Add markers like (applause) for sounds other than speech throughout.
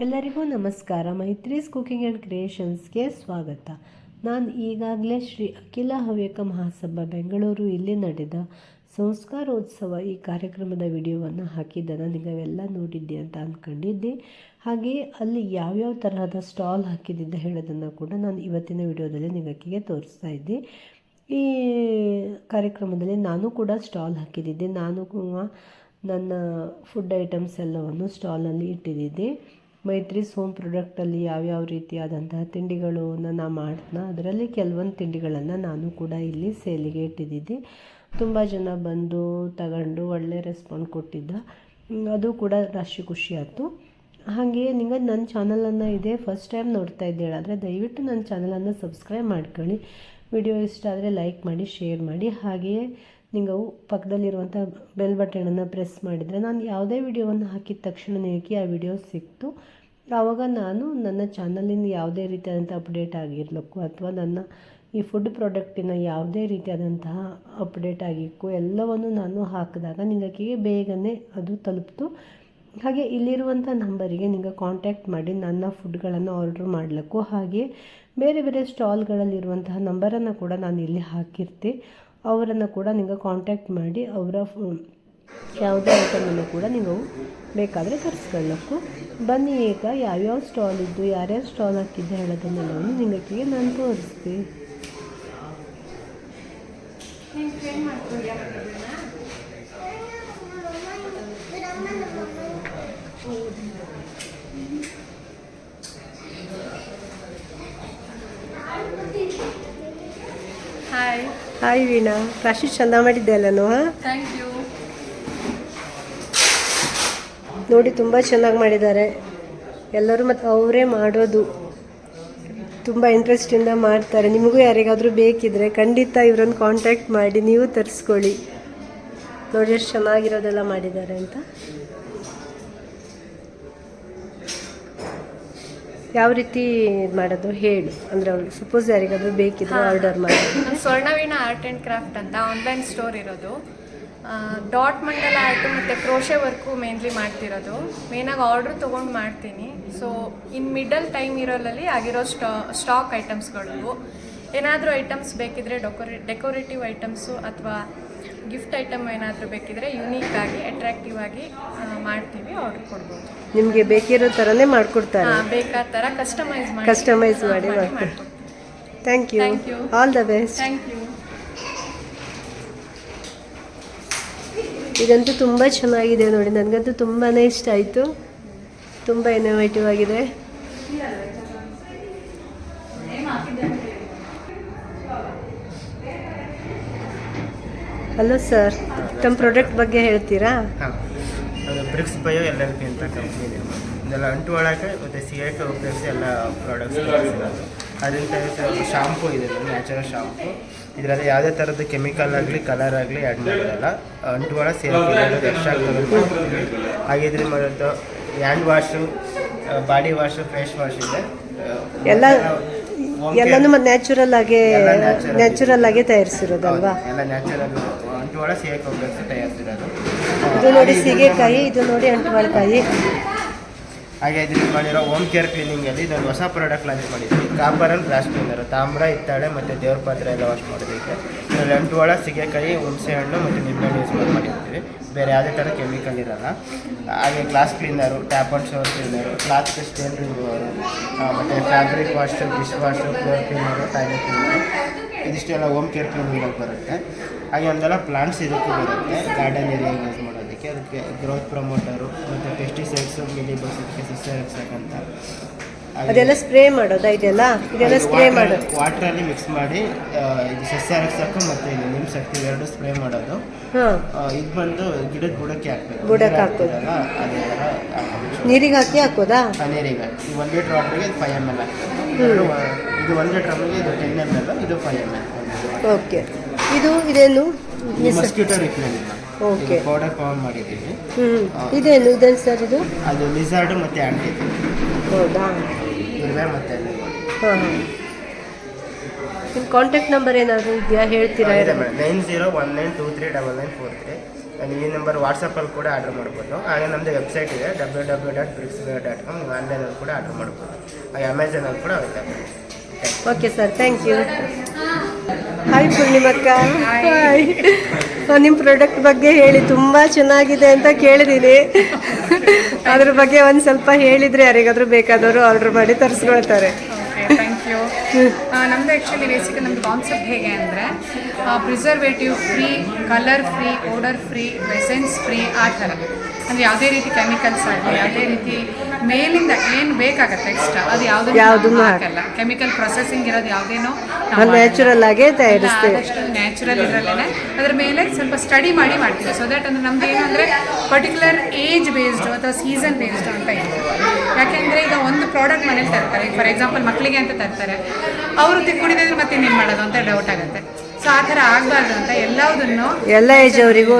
ಎಲ್ಲರಿಗೂ ನಮಸ್ಕಾರ. Maitri's cooking and ಕ್ರಿಯೇಷನ್ಸ್ಗೆ ಸ್ವಾಗತ. ನಾನು ಈಗಾಗಲೇ ಶ್ರೀ ಅಖಿಲ ಹವ್ಯಕ ಮಹಾಸಭಾ ಬೆಂಗಳೂರು ಇಲ್ಲಿ ನಡೆದ ಸಂಸ್ಕಾರೋತ್ಸವ ಈ ಕಾರ್ಯಕ್ರಮದ ವಿಡಿಯೋವನ್ನು ಹಾಕಿದ್ದನ್ನು ನೀವೆಲ್ಲ ನೋಡಿದ್ದೆ ಅಂತ ಅಂದ್ಕೊಂಡಿದ್ದೆ ಹಾಗೆಯೇ ಅಲ್ಲಿ ಯಾವ್ಯಾವ ತರಹದ ಸ್ಟಾಲ್ ಹಾಕಿದ್ದಿದ್ದ ಹೇಳೋದನ್ನು ಕೂಡ ನಾನು ಇವತ್ತಿನ ವಿಡಿಯೋದಲ್ಲಿ ನಿಗಕ್ಕಿಗೆ ತೋರಿಸ್ತಾ ಇದ್ದೆ. ಈ ಕಾರ್ಯಕ್ರಮದಲ್ಲಿ ನಾನು ಕೂಡ ಸ್ಟಾಲ್ ಹಾಕಿದ್ದಿದ್ದೆ. ನಾನು ನನ್ನ ಫುಡ್ ಐಟಮ್ಸ್ ಎಲ್ಲವನ್ನು ಸ್ಟಾಲಲ್ಲಿ ಇಟ್ಟಿದ್ದಿದ್ದೆ. ಮೈತ್ರೀಸ್ ಸೋಮ್ ಪ್ರಾಡಕ್ಟಲ್ಲಿ ಯಾವ್ಯಾವ ರೀತಿಯಾದಂತಹ ತಿಂಡಿಗಳನ್ನು ನಾನು ಮಾಡ್ತನ, ಅದರಲ್ಲಿ ಕೆಲವೊಂದು ತಿಂಡಿಗಳನ್ನು ನಾನು ಕೂಡ ಇಲ್ಲಿ ಸೇಲಿಗೆ ಇಟ್ಟಿದ್ದಿದ್ದೆ ತುಂಬ ಜನ ಬಂದು ತಗೊಂಡು ಒಳ್ಳೆ ರೆಸ್ಪಾನ್ಸ್ ಕೊಟ್ಟಿದ್ದ. ಅದು ಕೂಡ ರಾಶಿ ಖುಷಿ ಆಯಿತು. ಹಾಗೆ ನಿಮಗೆ ನನ್ನ ಚಾನಲನ್ನು ಇದೆ ಫಸ್ಟ್ ಟೈಮ್ ನೋಡ್ತಾ ಇದ್ದೀರ ಆದರೆ ದಯವಿಟ್ಟು ನನ್ನ ಚಾನಲನ್ನು ಸಬ್ಸ್ಕ್ರೈಬ್ ಮಾಡ್ಕೊಳ್ಳಿ. ವಿಡಿಯೋ ಇಷ್ಟ ಆದರೆ ಲೈಕ್ ಮಾಡಿ ಶೇರ್ ಮಾಡಿ. ಹಾಗೆಯೇ ನೀವು ಪಕ್ಕದಲ್ಲಿರುವಂಥ ಬೆಲ್ ಬಟನನ್ನು ಪ್ರೆಸ್ ಮಾಡಿದರೆ ನಾನು ಯಾವುದೇ ವಿಡಿಯೋವನ್ನು ಹಾಕಿದ ತಕ್ಷಣ ನಿಮಗೆ ಆ ವಿಡಿಯೋ ಸಿಕ್ತು. ಆವಾಗ ನಾನು ನನ್ನ ಚಾನಲಿಂದ ಯಾವುದೇ ರೀತಿಯಾದಂಥ ಅಪ್ಡೇಟ್ ಆಗಿರಲಿಕ್ಕೂ ಅಥವಾ ನನ್ನ ಈ ಫುಡ್ ಪ್ರಾಡಕ್ಟಿನ ಯಾವುದೇ ರೀತಿಯಾದಂತಹ ಅಪ್ಡೇಟ್ ಆಗಿಕ್ಕು ಎಲ್ಲವನ್ನು ನಾನು ಹಾಕಿದಾಗ ನಿಮಗೆ ಬೇಗನೆ ಅದು ತಲುಪಿತು. ಹಾಗೆ ಇಲ್ಲಿರುವಂಥ ನಂಬರಿಗೆ ನೀವು ಕಾಂಟ್ಯಾಕ್ಟ್ ಮಾಡಿ ನನ್ನ ಫುಡ್ಗಳನ್ನು ಆರ್ಡ್ರ್ ಮಾಡಲಿಕ್ಕೂ. ಹಾಗೆ ಬೇರೆ ಬೇರೆ ಸ್ಟಾಲ್ಗಳಲ್ಲಿರುವಂತಹ ನಂಬರನ್ನು ಕೂಡ ನಾನು ಇಲ್ಲಿ ಹಾಕಿರ್ತೆ. ಅವರನ್ನು ಕೂಡ ನಿಮಗೆ ಕಾಂಟ್ಯಾಕ್ಟ್ ಮಾಡಿ ಅವರ ಯಾವುದೇ ಐಟಮನ್ನು ಕೂಡ ನೀವು ಬೇಕಾದರೆ ತರಿಸ್ಕೊಳ್ಳೋಕ್ಕೂ ಬನ್ನಿ ಈಗ ಯಾವ್ಯಾವ ಸ್ಟಾಲ್ ಇದ್ದು ಯಾರ್ಯಾವ ಸ್ಟಾಲ್ ಹಾಕಿದ್ದೆ ಹೇಳೋದನ್ನೆಲ್ಲವನ್ನು ನಿಮಗೆ ನಾನು ತೋರಿಸ್ತೀನಿ. ಹಾಯ್ ವೀಣಾ ರಾಶಿ ಚಂದ ಮಾಡಿದ್ದೆ ಅಲ್ಲನೋ ನೋಡಿ ತುಂಬ ಚೆನ್ನಾಗಿ ಮಾಡಿದ್ದಾರೆ. ಎಲ್ಲರೂ ಮತ್ತು ಅವರೇ ಮಾಡೋದು ತುಂಬ ಇಂಟ್ರೆಸ್ಟಿಂದ ಮಾಡ್ತಾರೆ. ನಿಮಗೂ ಯಾರಿಗಾದರೂ ಬೇಕಿದ್ರೆ ಖಂಡಿತ ಇವರನ್ನು ಕಾಂಟ್ಯಾಕ್ಟ್ ಮಾಡಿ ನೀವು ತರಿಸ್ಕೊಳ್ಳಿ. ನೋಡಿ ಎಷ್ಟು ಚೆನ್ನಾಗಿರೋದೆಲ್ಲ ಮಾಡಿದ್ದಾರೆ ಅಂತ. ಯಾವ ರೀತಿ ಇದ್ ಮಾಡೋದು? ಹೇಳು. ಅಂದರೆ ಅವ್ರಿಗೆ ಸಪೋಸ್ ಯಾರಿಗಾದರೂ ಬೇಕಿದ್ರೆ ಆರ್ಡರ್ ಮಾಡಿ. ಸ್ವರ್ಣವೀಣ ಆರ್ಟ್ ಆ್ಯಂಡ್ ಕ್ರಾಫ್ಟ್ ಅಂತ ಆನ್ಲೈನ್ ಸ್ಟೋರ್ ಇರೋದು. ಡಾಟ್ ಮಂಡಲ ಆರ್ಟು ಮತ್ತು ಕ್ರೋಶೆ ವರ್ಕು ಮೇನ್ಲಿ ಮಾಡ್ತಿರೋದು. ಮೇನಾಗಿ ಆರ್ಡ್ರ್ ತೊಗೊಂಡು ಮಾಡ್ತೀನಿ. ಸೊ ಇನ್ ಮಿಡಲ್ ಟೈಮ್ ಇರೋಲ್ಲಿ ಆಗಿರೋ ಸ್ಟಾ ಸ್ಟಾಕ್ ಐಟಮ್ಸ್ಗಳು ಏನಾದರೂ ಐಟಮ್ಸ್ ಬೇಕಿದ್ರೆ ಡೆಕೋರೇ ಡೆಕೋರೇಟಿವ್ ಐಟಮ್ಸು ಅಥವಾ ಗಿಫ್ಟ್ ಐಟಮ್ ಏನಾದರೂ ಬೇಕಿದ್ರೆ ಯುನೀಕ್ ಆಗಿ ಅಟ್ರಾಕ್ಟಿವ್ ಆಗಿ ಆ, ಆರ್ಡರ್ ಕೊಡ್ಬೋದು. ನಿಮಗೆ ಬೇಕಿರೋ ಥರನೇ ಮಾಡಿಕೊಡ್ತಾರೆ. ಹಾಂ ಬೇಕಾದ ಥರ ಕಸ್ಟಮೈಸ್ ಮಾಡಿ ಕಸ್ಟಮೈಸ್ ಮಾಡಿ ಮಾಡ್ಕೊಡ್ತಾರೆ. Thank you Thank you. All the best thank you ಇದಂತೂ ತುಂಬ ಚೆನ್ನಾಗಿದೆ ನೋಡಿ ನನಗಂತೂ ತುಂಬಾ ಇಷ್ಟ ಆಯಿತು. ತುಂಬ ಇನೋವೇಟಿವ್ ಆಗಿದೆ. ಹಲೋ ಸರ್ ತಮ್ಮ ಪ್ರಾಡಕ್ಟ್ ಬಗ್ಗೆ ಹೇಳ್ತೀರಾ? ಹಾಂ. Briks bio L L P ಅಂತ ಕಂಪ್ನಿ ಇದೆ. ಇದೆಲ್ಲ ಅಂಟು ಒಳಗೆ ಮತ್ತು ಸಿ ಐ ಟಿ ಉಪಯೋಗಿಸಿ ಎಲ್ಲ ಪ್ರಾಡಕ್ಟ್ಸ್ ಅದರಿಂದ ಶಾಂಪೂ ಇದೆ ನ್ಯಾಚುರಲ್ ಶಾಂಪು ಇದರಲ್ಲಿ ಯಾವುದೇ ಥರದ ಕೆಮಿಕಲ್ ಆಗಲಿ ಕಲರ್ ಆಗಲಿ ಆ್ಯಡ್ ಮಾಡಿರಲ್ಲ ಅಂಟು ಒಳಗೆ ಸೇಲ್ ಎಕ್ಸ್ಟ್ರಾ ಹಾಗೆ ಇದ್ರ ಮಾಡೋದು hand wash body wash face wash ಇದೆ. ಎಲ್ಲ ಎಲ್ಲಾನು ಮತ್ತೆ ನ್ಯಾಚುರಲ್ ಆಗಿ. ನ್ಯಾಚುರಲ್ ಆಗಿ ತಯಾರಿಸಿರೋದಲ್ವಾ? ಎಲ್ಲ ನ್ಯಾಚುರಲ್ ಅಂಟು ಒಳಗೆ ಸಿ ಐ ಟಿ ತಯಾರಿಸಿರೋದು. ಇದು ನೋಡಿ ಸೀಗೆಕಾಯಿ, ಇದು ನೋಡಿ ಅಂಟುವಾಳಕಾಯಿ ಹಾಗೆ ಇದರಲ್ಲಿ ಮಾಡಿರೋ ಹೋಮ್ ಕೇರ್ ಕ್ಲೀನಿಂಗಲ್ಲಿ ಇದೊಂದು ಹೊಸ ಪ್ರಾಡಕ್ಟ್ ಲಾಂಚ್ ಮಾಡಿದ್ವಿ ಕಾಪರ್ ಅಂಡ್ ಗ್ಲಾಸ್ ಕ್ಲೀನರ್ ತಾಮ್ರ, ಹಿತ್ತಾಳೆ ಮತ್ತು ದೇವ್ರ ಪಾತ್ರೆ ಎಲ್ಲ ವಾಶ್ ಮಾಡೋದಕ್ಕೆ ಇದರಲ್ಲಿ ಅಂಟುವಾಳ, ಸಿಗೆಕಾಯಿ, ಹುಣಸೆ ಹಣ್ಣು ಮತ್ತು ನಿಂಬೆಹಣ್ಣು ಯೂಸ್ ಮಾಡಿ ಮಾಡಿರ್ತೀವಿ ಬೇರೆ ಯಾವುದೇ ಥರ ಕೆಮಿಕಲ್ ಇರಲ್ಲ. ಹಾಗೆ glass cleaner tap and shower cleaner cloth stain remover ಮತ್ತು fabric wash dish wash floor cleaner toilet cleaner ಇದಿಷ್ಟೆಲ್ಲ home care ಕ್ಲೀನಿಂಗಲ್ಲಿ ಬರುತ್ತೆ. ಹಾಗೆ ಒಂದೆಲ್ಲ ಪ್ಲಾಂಟ್ಸ್ ಇದಕ್ಕೂ ಬರುತ್ತೆ. ಗಾರ್ಡನ್ ಏರಿಯಾಗೆ ಯೂಸ್ ಮಾಡೋದಕ್ಕೆ ಅದಕ್ಕೆ ಗ್ರೋತ್ ಪ್ರಮೋಟರು ಮತ್ತು ಪೆಸ್ಟಿಸೈಡ್ಸು ಮಿಲಿ ಬಸಕ್ಕೆ ಸಸ್ಯ ರಕ್ಷಕಂತ ಅದೆಲ್ಲ ಸ್ಪ್ರೇ ಮಾಡೋದಾ ಇದೆಲ್ಲ? ಇದೆಲ್ಲ ಸ್ಪ್ರೇ ಮಾಡೋದು. ವಾಟ್ರಲ್ಲಿ ಮಿಕ್ಸ್ ಮಾಡಿ ಇದು ಸಸ್ಯ ರಕ್ಷಕ ಮತ್ತು ಇದು ನಿಮ್ ಶಕ್ತಿ ಎರಡು ಸ್ಪ್ರೇ ಮಾಡೋದು. ಹಾಂ. ಇದು ಬಂದು ಗಿಡದ ಬುಡಕ್ಕೆ ಹಾಕ್ಬೇಕು. ಬುಡಕ್ಕೆ ಹಾಕೋದಲ್ಲ ಅದೇ ಥರ. ನೀರಿಗೆ ಹಾಕಿ ಹಾಕೋದಾ? ನೀರಿಗೆ ಇದು ಒಂದು ಲೀಟ್ರ್ ವಾಟ್ರಿಗೆ ಇದು ಫೈವ್ ಎಂ ಎಲ್ ಇದು ಒಂದು ಲೀಟ್ರ್ ಅಮ್ಮಿಗೆ ಇದು ಟೆನ್ ಎಂ ಎಲ್ ಇದು ಫೈವ್ ಎಂ ಎಲ್ ಓಕೆ. ಇದು ಇದೇನು? Mosquito Okay. ಪೌಡರ್ ಫಾರ್ಮ್ ಮಾಡಿದ್ದೀವಿ. ಹ್ಞೂ ಇದೇನು ಇದೇನು ಸರ್ ಇದು? ಅದು ಲಿಸಾರ್ಡು ಮತ್ತು ಆಂಟಿ ಹೌದಾ? ಇರುವೆ ಮತ್ತೆ ಹಾಂ ಹಾಂ. ನಿಮ್ಮ ಕಾಂಟ್ಯಾಕ್ಟ್ ನಂಬರ್ ಏನಾದರೂ ಇದೆಯಾ? ಹೇಳ್ತೀರಾ nine zero one nine two three double nine four three ನಾನು ಈ ನಂಬರ್ ವಾಟ್ಸಪ್ಪಲ್ಲಿ ಕೂಡ ಆರ್ಡರ್ ಮಾಡ್ಬೋದು. ಹಾಗೆ ನಮ್ಮದು ವೆಬ್ಸೈಟ್ ಇದೆ W W dot Briks dot com ನೀವು ಆನ್ಲೈನಲ್ಲಿ ಕೂಡ ಆರ್ಡರ್ ಮಾಡ್ಬೋದು ಹಾಗೆ ಅಮೆಝಾನಲ್ಲಿ ಕೂಡ available okay sir thank you hi ಪೂರ್ಣಿಮಕ್ಕ hi ನಿಮ್ಮ ಪ್ರಾಡಕ್ಟ್ ಬಗ್ಗೆ ಹೇಳಿ ತುಂಬ ಚೆನ್ನಾಗಿದೆ ಅಂತ ಕೇಳಿದ್ದೀನಿ ಅದ್ರ ಬಗ್ಗೆ ಒಂದು ಸ್ವಲ್ಪ ಹೇಳಿದರೆ ಯಾರಿಗಾದರೂ ಬೇಕಾದವರು ಆರ್ಡರ್ ಮಾಡಿ ತರಿಸ್ಕೊಳ್ತಾರೆ. ಥ್ಯಾಂಕ್ ಯು ನಮ್ಮದು ಆ್ಯಕ್ಚುಲಿ ಬೇಸಿಕ್ ನಮ್ಮದು ಕಾನ್ಸೆಪ್ಟ್ ಹೇಗೆ ಅಂದರೆ preservative free colour free odour free ಮೆಸೆನ್ಸ್ free ಆ ಥರ. ಅಂದರೆ ಯಾವುದೇ ರೀತಿ ಕೆಮಿಕಲ್ಸ್ ಆಗಲಿ ಯಾವುದೇ ರೀತಿ ಮೇಲಿಂದ ಏನು ಬೇಕಾಗತ್ತೆ ಎಕ್ಸ್ಟ್ರಾ ಅದು ಯಾವುದನ್ನು ಯಾವುದನ್ನೂ ಹಾಕಲ್ಲ. ಕೆಮಿಕಲ್ ಪ್ರೊಸೆಸಿಂಗ್ ಇರೋದು ಯಾವುದೇನೋ ನ್ಯಾಚುರಲ್ ಆಗೇ ತಯಾರಿಸ್ತೀವಿ. ನ್ಯಾಚುರಲ್ ಇದರಲ್ಲೇ ಅದ್ರ ಮೇಲೆ ಸ್ವಲ್ಪ ಸ್ಟಡಿ ಮಾಡಿ ಮಾಡ್ತೀವಿ. ಸೊ ದಟ್ ಅಂದ್ರೆ ನಮ್ದು ಏನು ಅಂದರೆ ಪರ್ಟಿಕ್ಯುಲರ್ ಏಜ್ ಬೇಸ್ಡ್ ಅಥವಾ ಸೀಸನ್ ಬೇಸ್ಡ್ ಅಂತ ಇದೆ. ಯಾಕೆಂದರೆ ಈಗ ಒಂದು ಪ್ರಾಡಕ್ಟ್ ಮನೇಲಿ ತರ್ತಾರೆ. ಫಾರ್ ಎಕ್ಸಾಂಪಲ್ ಮಕ್ಕಳಿಗೆ ಅಂತ ತರ್ತಾರೆ. ಅವರು ತಿಕ್ಕೊಂಡಿದ್ರೆ ಮತ್ತೆ ಇನ್ನೇನು ಮಾಡೋದು ಅಂತ ಡೌಟ್ ಆಗುತ್ತೆ. ಸೊ ಆ ಥರ ಆಗಬಾರ್ದು ಅಂತ ಎಲ್ಲದನ್ನು ಎಲ್ಲ ಏಜ್ ಅವರಿಗೂ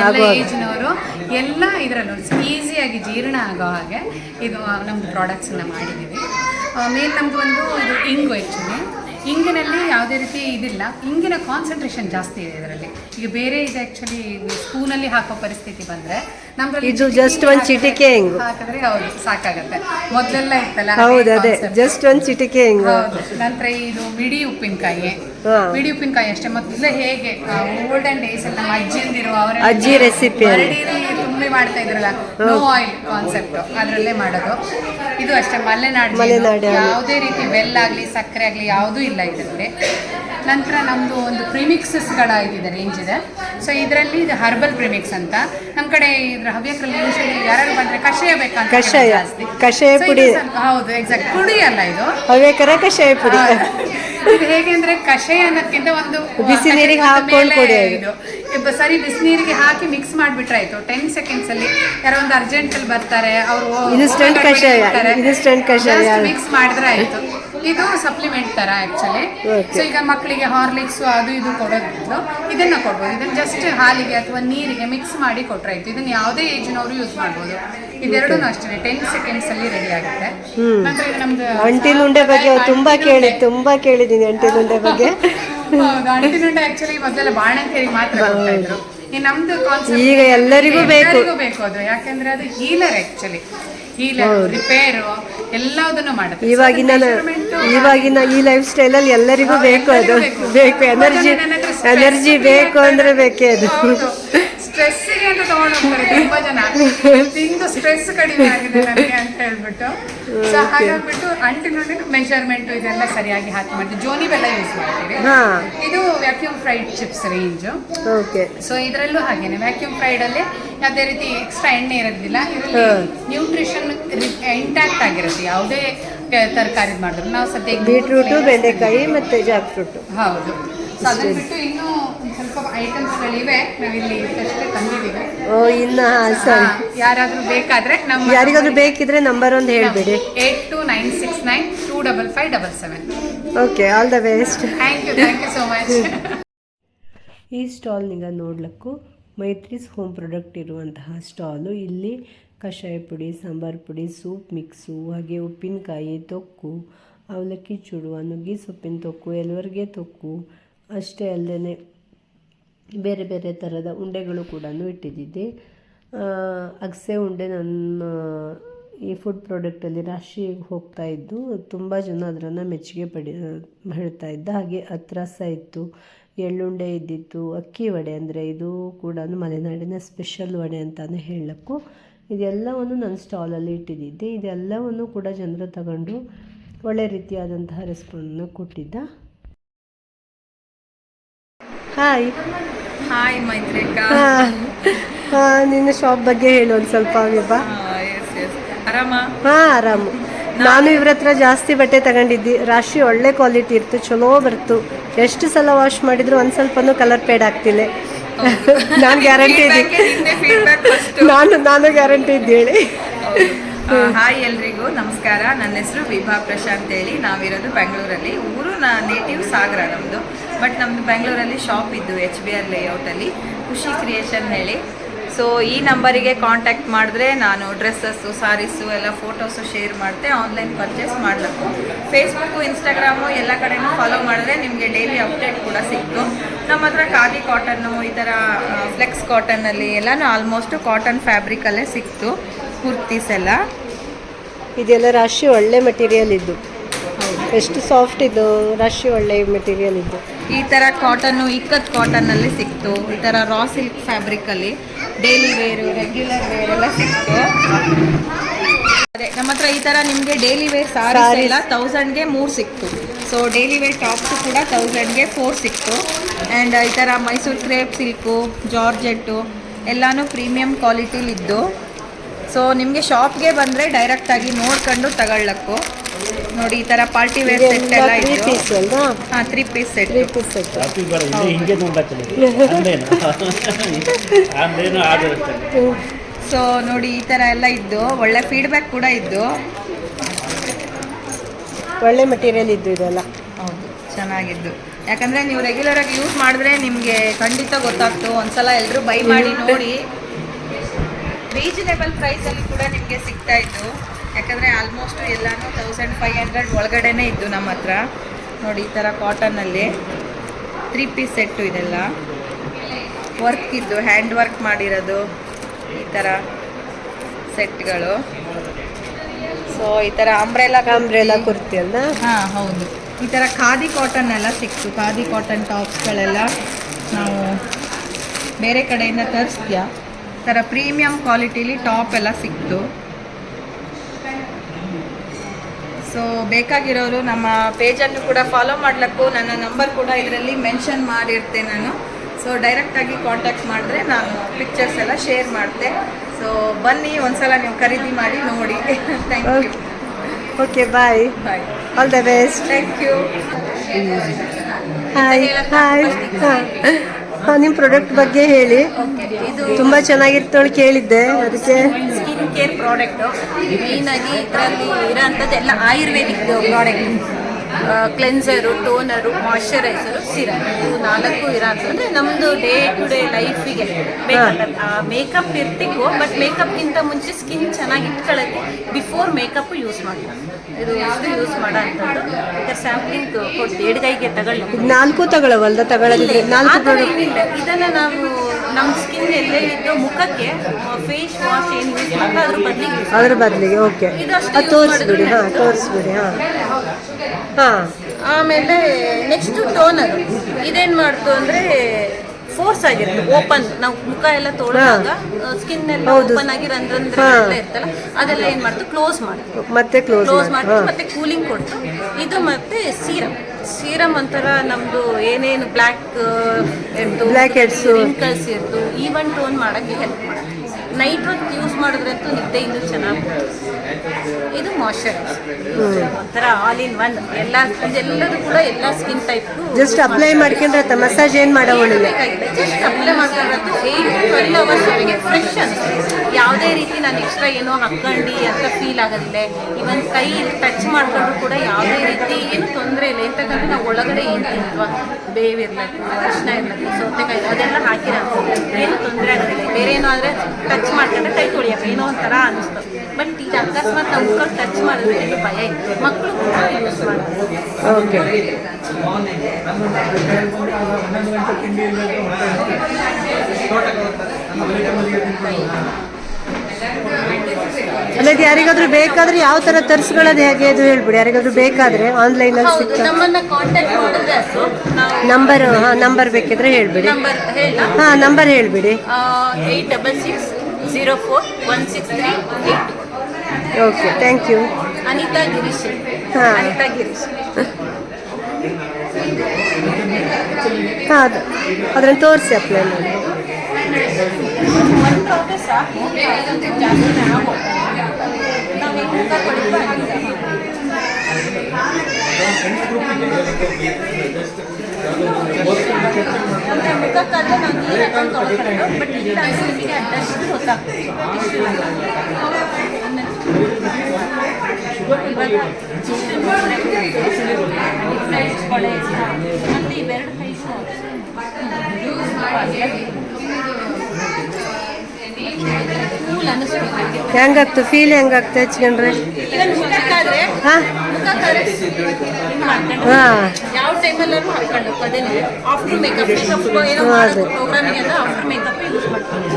ಎಲ್ಲ ಏಜ್ನವರು ಎಲ್ಲ ಇದರಲ್ಲೂ ಈಸಿಯಾಗಿ ಜೀರ್ಣ ಆಗೋ ಹಾಗೆ ಇದು ನಮ್ಮದು ಪ್ರಾಡಕ್ಟ್ಸನ್ನ ಮಾಡಿದ್ದೀವಿ. ಮೇನ್ ನಮ್ಮದು ಒಂದು ಇದು ಇಂಗು ಆ್ಯಕ್ಚುಲಿ ಇಂಗಿನಲ್ಲಿ ಯಾವುದೇ ರೀತಿ ಇದಿಲ್ಲ. ಇಂಗಿನ ಕಾನ್ಸಂಟ್ರೇಷನ್ ಜಾಸ್ತಿ ಇದೆ ಇದರಲ್ಲಿ. ಈಗ ಬೇರೆ ಇದು ಆ್ಯಕ್ಚುಲಿ ಸ್ಪೂನಲ್ಲಿ ಹಾಕೋ ಪರಿಸ್ಥಿತಿ ಬಂದರೆ ನಮ್ಮಲ್ಲಿ ಇದು ಜಸ್ಟ್ ಒಂದು ಚಿಟಿಕೆ ಇಂಗು. ಹಾಕಿದ್ರೆ ಹೌದು ಸಾಕಾಗತ್ತೆ. ಮೊದಲೆಲ್ಲ ಇತ್ತಲ್ಲ ಹೌದು ಅದೇ. ಜಸ್ಟ್ ಒಂದು ಚಿಟಿಕೆ ಹಿಂಗ? ಹೌದು. ನಂತರ ಇದು ಮಿಡಿ ಉಪ್ಪಿನಕಾಯಿ. ಮಿಡಿ ಉಪ್ಪಿನಕಾಯಿ ಅಷ್ಟೇ. ಮೊದಲೇ ಹೇಗೆ ಓಲ್ಡನ್ ಡೇಸ್ ಅಲ್ಲಿ ನಮ್ಮ ಅಜ್ಜಿಂದಿರು ಅವರ ಅಜ್ಜಿ recipe ತುಂಬಿ ಮಾಡ್ತಾ ಇದ್ರಲ್ಲ ನೋ ಆಯಿಲ್ ಕಾನ್ಸೆಪ್ಟ್ ಅದರಲ್ಲೇ ಮಾಡೋದು. ಇದು ಅಷ್ಟೇ ಮಲೆನಾಡು ಮಲೆನಾಡು ಯಾವುದೇ ರೀತಿ ಬೆಲ್ಲ ಆಗಲಿ ಸಕ್ಕರೆ ಆಗಲಿ ಯಾವುದೂ ಇಲ್ಲ ಇದರಲ್ಲಿ. ನಂತರ ನಮ್ಮದು ಒಂದು ಪ್ರಿಮಿಕ್ಸಸ್ಗಳ ಇದಿದೆ ರೇಂಜ್ ಇದೆ. ಸೊ ಇದರಲ್ಲಿ ಇದು ಹರ್ಬಲ್ ಪ್ರಿಮಿಕ್ಸ್ ಅಂತ. ನಮ್ಮ ಕಡೆ ಇದ್ರ ಹವ್ಯಕರಲ್ಲಿ ಯೂಶಲಿ ಯಾರು ಬಂದರೆ ಕಷಾಯ ಬೇಕಂತ ಕಷಾಯ. ಕೇಳೋದು ಜಾಸ್ತಿ. ಕಷಾಯ So ಇದು ಪುಡಿ. ಸ್ವಲ್ಪ- ಹೌದು ಎಕ್ಸಾಕ್ಟ್ ಪುಡಿ ಅಲ್ಲ ಇದು. ಹವ್ಯಕರ ಕಷಾಯ ಪುಡಿ. ಇದು ಹೇಗೆ ಅಂದ್ರೆ ಕಷಾಯ ಅನ್ನೋದಕ್ಕಿಂತ ಒಂದು ಬಿಸಿ ನೀರಿಗೆ ಹಾಕೊಂಡು. ಇದು. ಸರಿ ಬಿಸಿನೀರಿಗೆ ಹಾಕಿ ಮಿಕ್ಸ್ ಮಾಡಿಬಿಟ್ರೆ ಆಯ್ತು. ಟೆನ್ ಸೆಕೆಂಡ್ಸ್ ಅಲ್ಲಿ ಯಾರೋ ಒಂದು ಅರ್ಜೆಂಟ್ ಅಲ್ಲಿ ಬರ್ತಾರೆ ಅವರು. ಮಿಕ್ಸ್ ಮಾಡಿದ್ರೆ ಆಯ್ತು. ಇದು ಸಪ್ಲಿಮೆಂಟ್ ತರ ಆಕ್ಚುಲಿ. ಸೊ ಈಗ ಮಕ್ಕಳಿಗೆ ಹಾರ್ಲಿಕ್ಸ್ ಅದು ಇದು ಕೊಡೋದು ಇದನ್ನ ಕೊಡ್ಬೋದು. ಇದನ್ನ ಜಸ್ಟ್ ಹಾಲಿಗೆ ಅಥವಾ ನೀರಿಗೆ ಮಿಕ್ಸ್ ಮಾಡಿ ಕೊಟ್ರೆ ಆಯ್ತು ಇದನ್ನ ಯಾವುದೇ ಏಜ್ನವರು ಯೂಸ್ ಮಾಡ್ಬೋದು. ಇದೆರಡೂ ಅಷ್ಟೇ. ಟೆನ್ ಸೆಕೆಂಡ್ಸ್ ಅಲ್ಲಿ ರೆಡಿ ಆಗುತ್ತೆ. ನಂತರ ಇದು ನಮ್ದು ಅಂಟಿನ ಉಂಡೆ ಬಗ್ಗೆ ತುಂಬಾ ಕೇಳಿ ತುಂಬಾ ಕೇಳಿದೀನಿ ಅಂಟಿನ ಉಂಡೆ ಬಗ್ಗೆ. (laughs) ಹೌದು. ಅಂಟಿನುಂಡೆ ಆಕ್ಚುಲಿ ಮೊದಲೆಲ್ಲ ಬಾಣಂತಿಯರಿಗೆ ಮಾತ್ರ ಕೊಡ್ತಾ ಇದ್ರು. ಈ ನಮ್ದು ಕಾನ್ಸೆಪ್ಟ್ ಈಗ ಎಲ್ಲರಿಗೂ ಬೇಕು. ಬೇಕು ಅದು. ಯಾಕಂದ್ರೆ ಅದು ಹೀಲರ್ ಆಕ್ಚುಲಿ ಹೀಲರ್ ರಿಪೇರು ಎಲ್ಲದನ್ನು ಮಾಡುತ್ತೆ. ಇವಾಗಿನ ಇವಾಗಿನ ಈ ಲೈಫ್ ಸ್ಟೈಲಲ್ಲಿ ಎಲ್ಲರಿಗೂ ಬೇಕು ಅದು. ಬೇಕು. ಎನರ್ಜಿ ಎನರ್ಜಿ ಬೇಕು ಅಂದ್ರೆ ಬೇಕೇ ಅದು. ಸ್ಟ್ರೆಸ್ಸಿಗೆ ಅಂತ ತಗೊಂಡು ಹೋಗ್ತಾರೆ ತುಂಬಾ ಜನ. ತಿಂದು ಸ್ಟ್ರೆಸ್ ಕಡಿಮೆ ಆಗಿದೆ ನನಗೆ ಅಂತ ಹೇಳ್ಬಿಟ್ಟು. ಸೊ ಹಾಗಾಗ್ಬಿಟ್ಟು ಅಂಟಿನೊಳಗೆ ಮೆಜರ್ಮೆಂಟ್ ಇದೆಲ್ಲ ಸರಿಯಾಗಿ ಹಾಕಿ ಮಾಡ್ತೀವಿ. ಜೋನಿ ಬೆಲ್ಲ ಯೂಸ್ ಮಾಡ್ತೀವಿ. ಇದು vacuum fried chips range okay. So ಇದರಲ್ಲೂ ಹಾಗೇನೆ. ವ್ಯಾಕ್ಯೂಮ್ ಫ್ರೈಡ್ ಅಲ್ಲಿ ಯಾವುದೇ ರೀತಿ ಎಕ್ಸ್ಟ್ರಾ ಎಣ್ಣೆ ಇರೋದಿಲ್ಲ. ಇದರಲ್ಲಿ ನ್ಯೂಟ್ರಿಷನ್ ಇಂಟ್ಯಾಕ್ಟ್ ಆಗಿರುತ್ತೆ. ಯಾವುದೇ ತರಕಾರಿ ಮಾಡಿದ್ರು ನಾವು ಸದ್ಯಕ್ಕೆ ಬೀಟ್ರೂಟು ಬೆಂಡೆಕಾಯಿ ಮತ್ತೆ ಜಾಕ್ ಫ್ರೂಟ್ ಹೌದು. ಸೊ ಅದನ್ನ ಬಿಟ್ಟು ಇನ್ನೂ ಸ್ವಲ್ಪ ಐಟಮ್ಸ್ಗಳಿವೆ ನಾವಿಲ್ಲಿ ಅಷ್ಟೇ ತಂದಿದ್ದೀವಿ. ಓ ಇನ್ನ ಸರಿ. ಯಾರಾದರೂ ಬೇಕಾದ್ರೆ ನಮ್ಮ ಯಾರಿಗಾದ್ರೂ ಬೇಕಿದ್ರೆ ನಂಬರ್ ಒಂದು ಹೇಳ್ಬಿಡಿ. Eight two nine six nine two double five double seven okay all the best thank you thank you so much ಈ ಸ್ಟಾಲ್ನಿಂದ ನೋಡಲಿಕ್ಕೂ ಮೈತ್ರೀಸ್ ಹೋಮ್ ಪ್ರಾಡಕ್ಟ್ ಇರುವಂತಹ ಸ್ಟಾಲು. ಇಲ್ಲಿ ಕಷಾಯ ಪುಡಿ ಸಾಂಬಾರು ಪುಡಿ ಸೂಪ್ ಮಿಕ್ಸು ಹಾಗೆ ಉಪ್ಪಿನಕಾಯಿ ತೊಕ್ಕು ಅವಲಕ್ಕಿ ಚೂಡುವ ನುಗ್ಗಿ ಸೊಪ್ಪಿನ ತೊಕ್ಕು ಎಲ್ವರ್ಗೆ ತೊಕ್ಕು ಅಷ್ಟೇ ಅಲ್ಲದೆ ಬೇರೆ ಬೇರೆ ಥರದ ಉಂಡೆಗಳು ಕೂಡ ಇಟ್ಟಿದ್ದಿದ್ದೆ. ಅಗಸೆ ಉಂಡೆ ನನ್ನ, ಈ ಫುಡ್ ಪ್ರಾಡಕ್ಟಲ್ಲಿ ರಾಶಿ ಹೋಗ್ತಾ ಇದ್ದು, ತುಂಬ ಜನ ಅದರನ್ನು ಮೆಚ್ಚುಗೆ ಪಡಿ ಹೇಳ್ತಾ ಇದ್ದ. ಹಾಗೆ ಅತ್ರಸ ಇತ್ತು, ಎಳ್ಳುಂಡೆ ಇದ್ದಿತ್ತು, ಅಕ್ಕಿ ವಡೆ ಅಂದರೆ ಇದು ಕೂಡ ಮಲೆನಾಡಿನ ಸ್ಪೆಷಲ್ ವಡೆ ಅಂತಲೇ ಹೇಳಕ್ಕೂ. ಇದೆಲ್ಲವನ್ನು ನನ್ನ ಸ್ಟಾಲಲ್ಲಿ ಇಟ್ಟಿದ್ದಿದ್ದೆ. ಇದೆಲ್ಲವನ್ನು ಕೂಡ ಜನರು ತಗೊಂಡು ಒಳ್ಳೆ ರೀತಿಯಾದಂತಹ ರೆಸ್ಪಾನ್ಸನ್ನು ಕೊಟ್ಟಿದ್ದ. Hi hi Maithrika. ಹಾಂ. ನಿನ್ನ ಶಾಪ್ ಬಗ್ಗೆ ಹೇಳು ಒಂದು ಸ್ವಲ್ಪ ವಿಭಾ. ಆರಾಮ? ಹಾಂ ಆರಾಮು. ನಾನು ಇವ್ರ ಹತ್ರ ಜಾಸ್ತಿ ಬಟ್ಟೆ ತಗೊಂಡಿದ್ದಿ. ರಾಶಿ ಒಳ್ಳೆ ಕ್ವಾಲಿಟಿ ಇತ್ತು ಚಲೋ ಬರ್ತು. ಎಷ್ಟು ಸಲ ವಾಶ್ ಮಾಡಿದ್ರು ಒಂದು ಸ್ವಲ್ಪನೂ ಕಲರ್ ಪೇಡ್ ಆಗ್ತಿಲ್ಲ. ನಾನು ಗ್ಯಾರಂಟಿ ಇದ್ದೀನಿ. ನಾನು ನಾನು ಗ್ಯಾರಂಟಿ ಇದ್ದೇಳಿ ಹಾಯ್ ಎಲ್ರಿಗೂ. ನಮಸ್ಕಾರ. ನನ್ನ ಹೆಸರು ವಿಭಾ ಪ್ರಶಾಂತ್ ಹೇಳಿ. ನಾವಿರೋದು ಬೆಂಗಳೂರಲ್ಲಿ. ಊರು ನೇಟಿವ್ ಸಾಗರ ನಮ್ಮದು ಬಟ್ ನಮ್ಮದು ಬೆಂಗಳೂರಲ್ಲಿ ಶಾಪ್ ಇದ್ದು ಎಚ್ ಬಿ ಆರ್ ಲೇಔಟಲ್ಲಿ ಖುಷಿ ಕ್ರಿಯೇಷನ್ ಹೇಳಿ. ಸೊ ಈ ನಂಬರಿಗೆ ಕಾಂಟ್ಯಾಕ್ಟ್ ಮಾಡಿದ್ರೆ ನಾನು ಡ್ರೆಸ್ಸಸ್ಸು ಸಾರೀಸು ಎಲ್ಲ ಫೋಟೋಸು ಶೇರ್ ಮಾಡ್ತೆ ಆನ್ಲೈನ್ ಪರ್ಚೇಸ್ ಮಾಡಬೇಕು. ಫೇಸ್ಬುಕ್ಕು ಇನ್ಸ್ಟಾಗ್ರಾಮು ಎಲ್ಲ ಕಡೆನೂ ಫಾಲೋ ಮಾಡಿದ್ರೆ ನಿಮಗೆ ಡೈಲಿ ಅಪ್ಡೇಟ್ ಕೂಡ ಸಿಕ್ತು ನಮ್ಮ ಹತ್ರ ಖಾದಿ ಕಾಟನ್ನು ಈ ಥರ ಫ್ಲೆಕ್ಸ್ ಕಾಟನ್ನಲ್ಲಿ ಎಲ್ಲನೂ ಆಲ್ಮೋಸ್ಟು ಕಾಟನ್ ಫ್ಯಾಬ್ರಿಕಲ್ಲೇ ಸಿಕ್ತು ಕುರ್ತೀಸ್ ಎಲ್ಲ. ಇದೆಲ್ಲ ರಾಶಿ ಒಳ್ಳೆ ಮೆಟೀರಿಯಲ್ ಇದ್ದು. ಎಷ್ಟು ಸಾಫ್ಟ್ ಇದು ರಾಶಿ ಒಳ್ಳೆ ಮೆಟೀರಿಯಲ್ ಇದ್ದು. ಈ ಥರ ಕಾಟನ್ನು ಇಕ್ಕತ್ ಕಾಟನ್ನಲ್ಲಿ ಸಿಕ್ತು. ಈ ಥರ ರಾ ಸಿಲ್ಕ್ ಫ್ಯಾಬ್ರಿಕಲ್ಲಿ ಡೈಲಿ ವೇರು ರೆಗ್ಯುಲರ್ ವೇರ್ ಎಲ್ಲ ಸಿಕ್ತು. ಅದೇ ನಮ್ಮ ಹತ್ರ ಈ ಥರ ನಿಮಗೆ ಡೈಲಿ ವೇರ್ ಸಾರಿ. ಎಲ್ಲ ತೌಸಂಡ್ಗೆ ಮೂರು ಸಿಕ್ತು. ಸೊ ಡೈಲಿ ವೇರ್ ಟಾಪ್ಸು ಕೂಡ ತೌಸಂಡ್ಗೆ ಫೋರ್ ಸಿಕ್ತು. ಆ್ಯಂಡ್ ಈ ಥರ ಮೈಸೂರು ಕ್ರೇಪ್ ಸಿಲ್ಕು ಜಾರ್ಜೆಟ್ಟು ಎಲ್ಲನೂ ಪ್ರೀಮಿಯಂ ಕ್ವಾಲಿಟಿಲಿದ್ದು ಸೊ ನಿಮಗೆ ಶಾಪ್ಗೆ ಬಂದರೆ ಡೈರೆಕ್ಟಾಗಿ ನೋಡ್ಕೊಂಡು ತಗೊಳ್ಳಕ್ಕು ನೋಡಿ ಈ ತರ ಪಾರ್ಟಿ ವೇರ್ ಸೆಟ್ ಎಲ್ಲ ಇದೆ ಇತ್ತು ಪೀಸ್ ಅಲ್ವಾ? ಹಾಂ three piece set three piece set ಅತಿ ಬರ ಇದೆ ಹಿಂಗೆ ಸೊ (laughs) (laughs) ನೋಡಿ ಈ ತರ ಎಲ್ಲ ಇದ್ದು. ಒಳ್ಳೆ ಫೀಡ್ಬ್ಯಾಕ್ ಕೂಡ ಇದ್ದು. ಒಳ್ಳೆ ಮೆಟೀರಿಯಲ್ ಇದ್ದು ಇದೆಲ್ಲ. ಹೌದು ಚೆನ್ನಾಗಿದ್ದು. ಯಾಕಂದ್ರೆ ನೀವು ರೆಗ್ಯುಲರ್ ಆಗಿ ಯೂಸ್ ಮಾಡಿದ್ರೆ ನಿಮಗೆ ಖಂಡಿತ ಗೊತ್ತಾಗ್ತು. ಒಂದ್ಸಲ ಎಲ್ಲರೂ ಬೈ ಮಾಡಿ ನೋಡಿ. ರೀಸನೇಬಲ್ ಪ್ರೈಸಲ್ಲಿ ಕೂಡ ನಿಮಗೆ ಸಿಗ್ತಾ ಇತ್ತು ಯಾಕಂದರೆ ಆಲ್ಮೋಸ್ಟ್ ಎಲ್ಲನೂ ತೌಸಂಡ್ ಫೈವ್ ಹಂಡ್ರೆಡ್ ಒಳಗಡೆನೇ ಇದ್ದು ನಮ್ಮ ಹತ್ರ. ನೋಡಿ ಈ ಥರ ಕಾಟನಲ್ಲಿ ತ್ರೀ ಪೀಸ್ ಸೆಟ್ಟು ಇದೆಲ್ಲ. ವರ್ಕ್ ಇದ್ದು ಹ್ಯಾಂಡ್ ವರ್ಕ್ ಮಾಡಿರೋದು ಈ ಥರ ಸೆಟ್ಗಳು ಸೊ ಈ ಥರ ಅಂಬ್ರೆಲಾ ಅಂಬ್ರೆಲ್ಲ ಕುರ್ತಿ ಅಲ್ಲ? ಹಾಂ ಹೌದು. ಈ ಥರ ಖಾದಿ ಕಾಟನ್ ಎಲ್ಲ ಸಿಕ್ತು. ಖಾದಿ ಕಾಟನ್ ಟಾಪ್ಸ್ಗಳೆಲ್ಲ ನಾವು ಬೇರೆ ಕಡೆಯಿಂದ ತರಿಸ್ತೀಯ? ಈ ಥರ ಪ್ರೀಮಿಯಂ ಕ್ವಾಲಿಟೀಲಿ ಟಾಪ್ ಎಲ್ಲ ಸಿಕ್ತು. ಸೊ ಬೇಕಾಗಿರೋರು ನಮ್ಮ ಪೇಜನ್ನು ಕೂಡ ಫಾಲೋ ಮಾಡಲಿಕ್ಕೂ ನನ್ನ ನಂಬರ್ ಕೂಡ ಇದರಲ್ಲಿ ಮೆನ್ಷನ್ ಮಾಡಿರ್ತೇನೆ ನಾನು. ಸೊ ಡೈರೆಕ್ಟಾಗಿ ಕಾಂಟ್ಯಾಕ್ಟ್ ಮಾಡಿದ್ರೆ ನಾನು ಪಿಕ್ಚರ್ಸ್ ಎಲ್ಲ ಶೇರ್ ಮಾಡ್ತೆ. ಸೊ ಬನ್ನಿ ಒಂದ್ಸಲ ನೀವು ಖರೀದಿ ಮಾಡಿ ನೋಡಿ. Thank you okay bye bye all the best thank you hi hi ಹಾಂ ನಿಮ್ಮ ಪ್ರಾಡಕ್ಟ್ ಬಗ್ಗೆ ಹೇಳಿ. ಇದು ತುಂಬ ಚೆನ್ನಾಗಿರ್ತವಳು ಕೇಳಿದ್ದೆ ಅದಕ್ಕೆ ಸ್ಕಿನ್ ಕೇರ್ ಪ್ರಾಡಕ್ಟು ಮೇಯ್ನಾಗಿ ಇದರಲ್ಲಿ ಇರೋಂಥದ್ದು ಎಲ್ಲ Ayurvedic product cleanser toner moisturiser serum ಇವು ನಾಲ್ಕು ಇರೋಂಥದ್ದು. ಅಂದರೆ ನಮ್ಮದು ಡೇ ಟು ಡೇ ಲೈಫಿಗೆ ಮೇಕಪ್ ಇರ್ತಿಗೂ ಬಟ್ ಮೇಕಪ್ಗಿಂತ ಮುಂಚೆ ಸ್ಕಿನ್ ಚೆನ್ನಾಗಿ ಇಟ್ಕೊಳ್ಳೋಕ್ಕೆ ಬಿಫೋರ್ ಮೇಕಪ್ ಯೂಸ್ ಮಾಡ್ತಾರೆ ಇದು ಎಷ್ಟು ಯೂಸ್ ಮಾಡೋ ಅಂಥದ್ದು ಇದರ ಸ್ಯಾಂಪ್ಲಿಂಗ್ ಕೊಡ್ತೀವಿ ಎಡಗೈಗೆ ತಗೊಳ್ಳಿ. ನಾಲ್ಕು ತಗೊಳ್ಳವಲ್ದ ತಗೊಳ್ಳೋದಿದ್ರೆ ನಾಲ್ಕು ಇದನ್ನ ನಾವು ನಮ್ಮ ಸ್ಕಿನ್ ಎಲ್ಲೇ ಇದ್ದು ಮುಖಕ್ಕೆ ಫೇಸ್ ವಾಶ್ ಏನು ಯೂಸ್ ಮಾಡ್ತಾ ಅದ್ರ ಬದಲಿಗೆ ಅದ್ರ ಬದಲಿಗೆ ಓಕೆ ತೋರಿಸ್ಬಿಡಿ ಹಾಂ ತೋರಿಸ್ಬಿಡಿ ಹಾಂ. ಹಾಂ. ಆಮೇಲೆ ನೆಕ್ಸ್ಟ್ ಟೋನರ್ ಇದೇನ್ ಮಾಡ್ತು ಅಂದ್ರೆ ಫೋರ್ಸ್ ಆಗಿರುತ್ತೆ. ಓಪನ್ ನಾವು ಮುಖ ಎಲ್ಲ ತೊಳೆದಾಗ ಸ್ಕಿನ್ ಎಲ್ಲ ಓಪನ್ ಆಗಿ ರಂಧ್ರ. ಎಲ್ಲ ಇರ್ತಲ್ಲ ಅದೆಲ್ಲ ಏನ್ ಮಾಡ್ತು? ಕ್ಲೋಸ್ ಮಾಡ್ತು. ಮತ್ತೆ ಕ್ಲೋಸ್ ಕ್ಲೋಸ್ ಮಾಡಿ ಮಾಡ್ತು ಮತ್ತೆ ಕೂಲಿಂಗ್ ಕೊಡ್ತು. ಇದು ಮತ್ತೆ ಸೀರಮ್ ಸೀರಮ್ ಒಂಥರ ನಮ್ದು ಏನೇನು ಬ್ಲ್ಯಾಕ್ ಇರ್ತು heads. ರಿಂಕಲ್ಸ್ ಇರ್ತು ಈವನ್ ಟೋನ್ ಮಾಡಕ್ಕೆ ಹೆಲ್ಪ್ ಮಾಡುತ್ತೆ. ನೈಟ್ ಹೊತ್ತು ಯೂಸ್ ಮಾಡಿದ್ರಂತೂ ನಿದ್ದೆ ಇನ್ನೂ ಚೆನ್ನಾಗಿ ಇದು ಮಾಯಶ್ಚರೈಸರ್ ಒಂಥರ ಆಲ್ ಇನ್ ಒನ್ ಎಲ್ಲ ಇದೆಲ್ಲದೂ ಕೂಡ ಎಲ್ಲ ಸ್ಕಿನ್ ಟೈಪ್ ಜಸ್ಟ್ ಅಪ್ಲೈ ಮಾಡ್ಕೊಂಡ್ರೆ ಮಸಾಜ್ ಏನು ಮಾಡೋದಿಲ್ಲ ಜಸ್ಟ್ ಅಪ್ಲೈ ಮಾಡ್ಕೊಂಡ್ರೆ ಏಯ್ಟ್ ಟ್ವೆಲ್ ಅವರ್ಸ್ ಅವರಿಗೆ ಫ್ರೆಶ್ ಅನಿಸುತ್ತೆ. ಯಾವುದೇ ರೀತಿ ನಾನು ಎಕ್ಸ್ಟ್ರಾ ಏನೋ ಹಾಕ್ಕೊಂಡು ಅಂತ ಫೀಲ್ ಆಗೋದಿಲ್ಲ. ಇವನ್ ಕೈ ಟಚ್ ಮಾಡ್ಕೊಂಡ್ರು ಕೂಡ ಯಾವುದೇ ರೀತಿ ಏನು ತೊಂದರೆ ಇಲ್ಲ. ಎಂತಕ್ಕಂದ್ರೆ ನಾವು ಒಳಗಡೆ ಏನು ತಿಂತ್ವ ಬೇವಿರ್ಲಕ್ಕೆ ಅರಿಶಿನ ಇರ್ಲಕ್ಕೆ ಸೌತೆಕಾಯಿ ಅದೆಲ್ಲ ಹಾಕಿರೋದು ಏನು ತೊಂದರೆ ಆಗೋದಿಲ್ಲ. ಬೇರೆ ಏನೋ ಆದರೆ ಟಚ್ ಮಾಡ್ಕೊಂಡ್ರೆ ಕೈ ತೊಳಿಯಕ್ಕೆ ಏನೋ ಒಂಥರ ಅನಿಸ್ತು ಬಟ್ ಈಗ ಅಕಸ್ಮಾತ್ ನಾವು ಮುಖಕ್ಕೆ ಟಚ್ ಮಾಡಿದ್ರೆ ಇದು ಭಯ ಇತ್ತು ಮಕ್ಕಳು ಕೂಡ ಯೂಸ್ ಮಾಡ್ತಾರೆ. ಓಕೆ ಅಲ್ಲದೆ ಯಾರಿಗಾದ್ರೂ ಬೇಕಾದ್ರೆ ಯಾವ ತರ ತರಿಸ್ಕೊಳ್ಳೋದು ಹೇಗೆ ಅದು ಹೇಳ್ಬಿಡಿ. ಯಾರಿಗಾದ್ರೂ ಬೇಕಾದ್ರೆ ಆನ್ಲೈನ್ ಅಲ್ಲಿ ಸಿಗ್ತಾ ನಮ್ಮನ್ನ ಕಾಂಟ್ಯಾಕ್ಟ್ ಮಾಡಿದ್ರೆ ನಂಬರ್ ಹಾಂ ನಂಬರ್ ಬೇಕಿದ್ರೆ ಹೇಳ್ಬಿಡಿ. ಹಾಂ ನಂಬರ್ ಹೇಳ್ಬಿಡಿ. Eight double six zero four one six three okay thank you Anita Girish. ಹಾ. ಅನಿತಾ ಗಿರೀಶ್. ಹಾಂ ಅದು ಅದನ್ನು ತೋರಿಸಿ ಅಪ್ಲೈ ಮಾಡಿ. ಒಂದು ಪ್ರಾಡಕ್ಟ್ ಸಾಕು ಅದೊಂದು ಜಾಸ್ತಿನೇ ಆಗೋ ನಾವು ಈ ಮುಖ ತೊಳಿತಾ ಇದ್ದೀವಿ. ಅಂದ್ರೆ ಮುಖಕ್ಕಾದ್ರೆ ನಾವು ನೀರು ಹಾಕೊಂಡು ತೊಳ್ಕೊಳ್ಳೋದು ಬಟ್ ಇಲ್ಲ ಅಂದ್ರೆ ನಿಮಗೆ ಅದಷ್ಟು ಗೊತ್ತಾಗ್ತದೆ ಇವಾಗ ಡಿಫ್ರೆಂಟ್ ಕೊಳೆ ಮತ್ತೆ ಇವೆರಡು ಕೈಸು ಹೆಂಗಾಗ್ತು ಫೀಲ್ ಹೆಂಗಾಗ್ತು ಹಚ್ಕೊಂಡ್ರೆ? ಹಾಂ? ಹಿಂಗ್ ಹಾಂ. ಯಾವ ಹಾಕೊಂಡು ಅದೇನೆ ಆಫ್ಟರ್ ಮೇಕಪ್ ಏನೋ ಆಫ್ಟರ್ ಮೇಕಪ್ ಯೂಸ್ ಮಾಡ್ಕೊಂಡು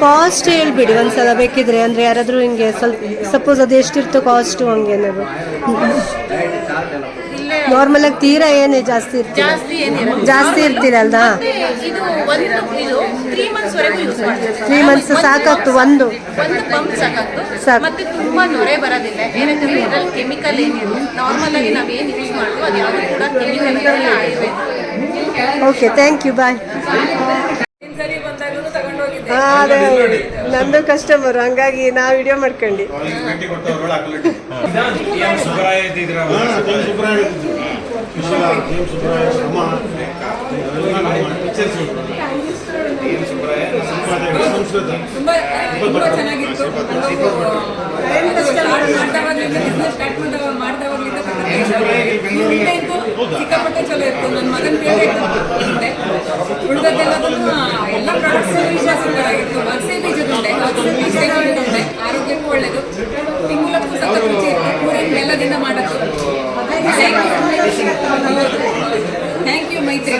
ಕಾಸ್ಟ್ ಹೇಳ್ಬಿಡಿ ಒಂದ್ಸಲ ಬೇಕಿದ್ರೆ. ಅಂದ್ರೆ ಯಾರಾದ್ರೂ ಹಿಂಗೆ ಸ್ವಲ್ಪ ಸಪೋಸ್ ಅದು ಎಷ್ಟಿರ್ತೋ ಕಾಸ್ಟು ಹಂಗೇನಾದ್ರು. ಇಲ್ಲೇ ನಾರ್ಮಲ್ ಆಗಿ ತೀರಾ ಏನೇ ಜಾಸ್ತಿ ಜಾಸ್ತಿ ಏನಿರಲ್ಲ. ಜಾಸ್ತಿ ಇರ್ತಿಲ್ಲ ಅಲ್ದಾ ಮತ್ತೆ ಇದು ಒಂದು ಇದು ತ್ರೀ ಮಂತ್ಸ್ ವರೆಗೂ ಯೂಸ್ ಮಾಡ್ತೀವಿ. ತ್ರೀ ಮಂತ್ಸ್ ಸಾಕಾಗ್ತು ಒಂದು. ಒಂದು ಪಂಪ್ ಸಾಕಾಗ್ತು. ಸಾಕು. ಮತ್ತೆ ತುಂಬಾ ನೊರೆ ಬರೋದಿಲ್ಲ. ಏನಂದ್ರೆ ಇದ್ರಲ್ಲಿ ಕೆಮಿಕಲ್ ಏನಿಲ್ಲ. ನಾರ್ಮಲ್ ಆಗಿ ನಾವೇನು ಯೂಸ್ ಮಾಡ್ತೀವಿ ಅದು ಯಾವುದು ಕೂಡ ಕೆಮಿಕಲ್ ಇಲ್ಲ Ayurveda. Okay thank you bye ಅದೇ ನಂದು ಕಸ್ಟಮರ್ ಹಂಗಾಗಿ ನಾ ವಿಡಿಯೋ ಮಾಡ್ಕೊಂಡಿ. ತುಂಬಾ ಚೆನ್ನಾಗಿತ್ತು. ಮಾಡಿದವಾಗಲಿಂದ ಸಿಕ್ಕಾಪಟ್ಟೆ ಚಲೋ ಇತ್ತು ನನ್ನ ಮಗನ ಉಂಡೆ ಉಳಿದದ್ದೆಲ್ಲದನ್ನು ಎಲ್ಲ ಪ್ರಾಡಕ್ಟ್ಸ್ ವಿಷಯ ಸೂಪರಾಗಿತ್ತು ಅಗಸೆ ಬೀಜದ ಉಂಡೆ ಅಗಸೆ ಆರೋಗ್ಯಕ್ಕೂ ಒಳ್ಳೇದು ತಿಂಗಳಕ್ಕೂ ಸತ ರುಚಿ ಇತ್ತು ಪೂರಿ ಬೆಲ್ಲದಿಂದ ಮಾಡೋದು ಥ್ಯಾಂಕ್ ಯು ಮೈತ್ರಿ